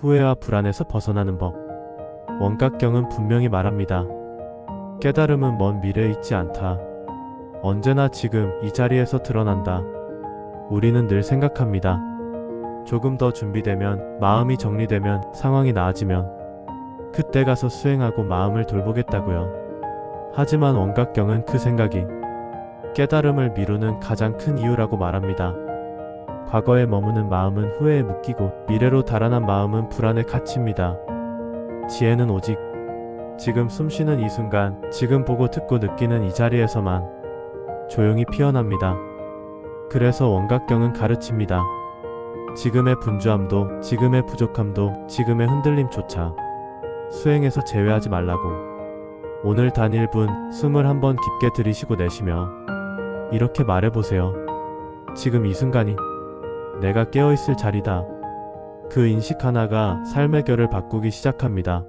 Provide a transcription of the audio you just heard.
후회와 불안에서 벗어나는 법. 원각경은 분명히 말합니다. 깨달음은 먼 미래에 있지 않다. 언제나 지금 이 자리에서 드러난다. 우리는 늘 생각합니다. 조금 더 준비되면, 마음이 정리되면, 상황이 나아지면, 그때 가서 수행하고 마음을 돌보겠다고요. 하지만 원각경은 그 생각이 깨달음을 미루는 가장 큰 이유라고 말합니다. 과거에 머무는 마음은 후회에 묶이고 미래로 달아난 마음은 불안에 갇힙니다. 지혜는 오직 지금 숨쉬는 이 순간, 지금 보고 듣고 느끼는 이 자리에서만 조용히 피어납니다. 그래서 원각경은 가르칩니다. 지금의 분주함도, 지금의 부족함도, 지금의 흔들림조차 수행에서 제외하지 말라고. 오늘 단 1분 숨을 한번 깊게 들이쉬고 내쉬며 이렇게 말해보세요. 지금 이 순간이 내가 깨어있을 자리다. 그 인식 하나가 삶의 결을 바꾸기 시작합니다.